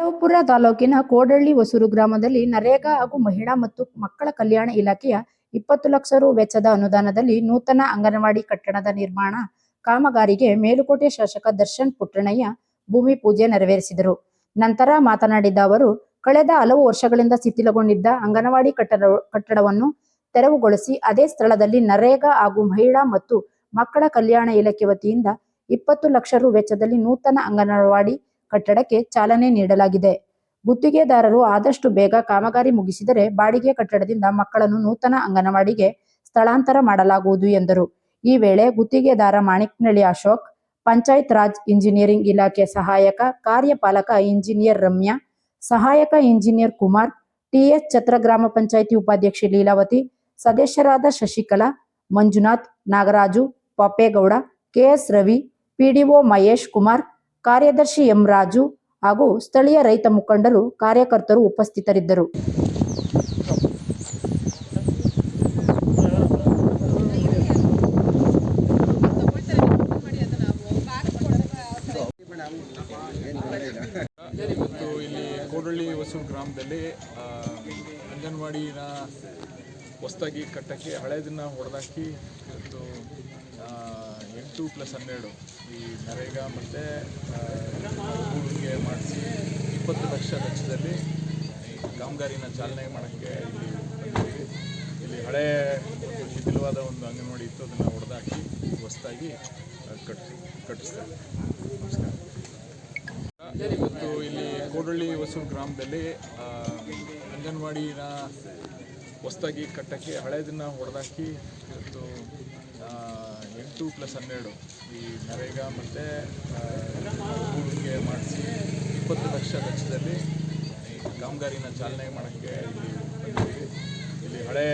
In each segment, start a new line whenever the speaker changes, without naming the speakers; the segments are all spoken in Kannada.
ಶಿವಪುರ ತಾಲೂಕಿನ ಕೋಡಳ್ಳಿ ಹೊಸೂರು ಗ್ರಾಮದಲ್ಲಿ ನರೇಗಾ ಹಾಗೂ ಮಹಿಳಾ ಮತ್ತು ಮಕ್ಕಳ ಕಲ್ಯಾಣ ಇಲಾಖೆಯ ಇಪ್ಪತ್ತು ಲಕ್ಷ ರು ವೆಚ್ಚದ ಅನುದಾನದಲ್ಲಿ ನೂತನ ಅಂಗನವಾಡಿ ಕಟ್ಟಡದ ನಿರ್ಮಾಣ ಕಾಮಗಾರಿಗೆ ಮೇಲುಕೋಟೆ ಶಾಸಕ ದರ್ಶನ್ ಪುಟ್ಟಣಯ್ಯ ಭೂಮಿ ಪೂಜೆ ನೆರವೇರಿಸಿದರು. ನಂತರ ಮಾತನಾಡಿದ ಅವರು, ಕಳೆದ ಹಲವು ವರ್ಷಗಳಿಂದ ಶಿಥಿಲಗೊಂಡಿದ್ದ ಅಂಗನವಾಡಿ ಕಟ್ಟಡ, ಕಟ್ಟಡವನ್ನು ತೆರವುಗೊಳಿಸಿ ಅದೇ ಸ್ಥಳದಲ್ಲಿ ನರೇಗಾ ಹಾಗೂ ಮಹಿಳಾ ಮತ್ತು ಮಕ್ಕಳ ಕಲ್ಯಾಣ ಇಲಾಖೆ ವತಿಯಿಂದ ಇಪ್ಪತ್ತು ಲಕ್ಷ ರು ವೆಚ್ಚದಲ್ಲಿ ನೂತನ ಅಂಗನವಾಡಿ ಕಟ್ಟಡಕ್ಕೆ ಚಾಲನೆ ನೀಡಲಾಗಿದೆ. ಗುತ್ತಿಗೆದಾರರು ಆದಷ್ಟು ಬೇಗ ಕಾಮಗಾರಿ ಮುಗಿಸಿದರೆ ಬಾಡಿಗೆ ಕಟ್ಟಡದಿಂದ ಮಕ್ಕಳನ್ನು ನೂತನ ಅಂಗನವಾಡಿಗೆ ಸ್ಥಳಾಂತರ ಮಾಡಲಾಗುವುದು ಎಂದರು. ಈ ವೇಳೆ ಗುತ್ತಿಗೆದಾರ ಮಾಣಿಕ್ನಳ್ಳಿ ಅಶೋಕ್, ಪಂಚಾಯತ್ ರಾಜ್ ಇಂಜಿನಿಯರಿಂಗ್ ಇಲಾಖೆ ಸಹಾಯಕ, ಕಾರ್ಯಪಾಲಕ ಇಂಜಿನಿಯರ್ ರಮ್ಯಾ, ಸಹಾಯಕ ಇಂಜಿನಿಯರ್ ಕುಮಾರ್, ಟಿಎಸ್ ಛತ್ರ ಗ್ರಾಮ ಪಂಚಾಯಿತಿ ಉಪಾಧ್ಯಕ್ಷೆ ಲೀಲಾವತಿ, ಸದಸ್ಯರಾದ ಶಶಿಕಲಾ, ಮಂಜುನಾಥ್ ನಾಗರಾಜು ಪಾಪೇಗೌಡ ಕೆಎಸ್ ರವಿ ಪಿಡಿಒ ಮಹೇಶ್ ಕುಮಾರ್ ಕಾರ್ಯದರ್ಶಿ ಎಂ ರಾಜು ಹಾಗೂ ಸ್ಥಳೀಯ ರೈತ ಮುಖಂಡರು ಕಾರ್ಯಕರ್ತರು ಉಪಸ್ಥಿತರಿದ್ದರು.
ಇಲ್ಲಿ ಕೋಡಳ್ಳಿ ಹೊಸೂರು ಗ್ರಾಮದಲ್ಲಿ ಅಂಗನವಾಡಿನ ಹೊಸ್ದಾಗಿ ಕಟ್ಟಕ್ಕೆ ಹಳೇದನ್ನು ಹೊಡೆದಾಕಿ ಒಂದು ಎಂಟು ಪ್ಲಸ್ ಹನ್ನೆರಡು ಈ ನರೇಗಾ ಮತ್ತು ಹೂಡಿಕೆ ಮಾಡಿಸಿ ಇಪ್ಪತ್ತು ಲಕ್ಷ ವೆಚ್ಚದಲ್ಲಿ ಈ ಕಾಮಗಾರಿನ ಚಾಲನೆ ಮಾಡೋಕ್ಕೆ ಇಲ್ಲಿ ಇಲ್ಲಿ ಹಳೆ ಒಂದು ಶಿಥಿಲವಾದ ಒಂದು ಅಂಗನವಾಡಿ ಇತ್ತು, ಅದನ್ನು ಹೊಡೆದಾಕಿ ಹೊಸದಾಗಿ ಕಟ್ಟಿ ಕಟ್ಟಿಸ್ತಾರೆ. ನಮಸ್ಕಾರ. ಇವತ್ತು ಇಲ್ಲಿ ಕೋಡಳ್ಳಿ ಹೊಸೂರು ಗ್ರಾಮದಲ್ಲಿ ಅಂಗನವಾಡಿನ ಹೊಸ್ದಾಗಿ ಕಟ್ಟಕ್ಕೆ ಹಳೇದನ್ನ ಹೊಡೆದಾಕಿ ಇವತ್ತು ಎಂಟು ಪ್ಲಸ್ ಹನ್ನೆರಡು ಈ ನರೇಗಾ ಮತ್ತು ಹೂಡಿಕೆ ಮಾಡಿಸಿ ಇಪ್ಪತ್ತು ಲಕ್ಷ ಲಕ್ಷದಲ್ಲಿ ಈ ಕಾಮಗಾರಿನ ಚಾಲನೆ ಮಾಡೋಕ್ಕೆ ಇಲ್ಲಿ ಇಲ್ಲಿ ಹಳೆ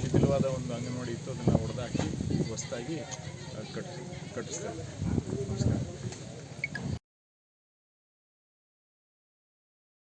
ಶಿಥಿಲವಾದ ಒಂದು ಅಂಗನವಾಡಿ ಇತ್ತು, ಅದನ್ನು ಹೊಡೆದಾಕಿ ಹೊಸದಾಗಿ ಕಟ್ ಕಟ್ಟಿಸ್ತಾರೆ ನಮಸ್ಕಾರ.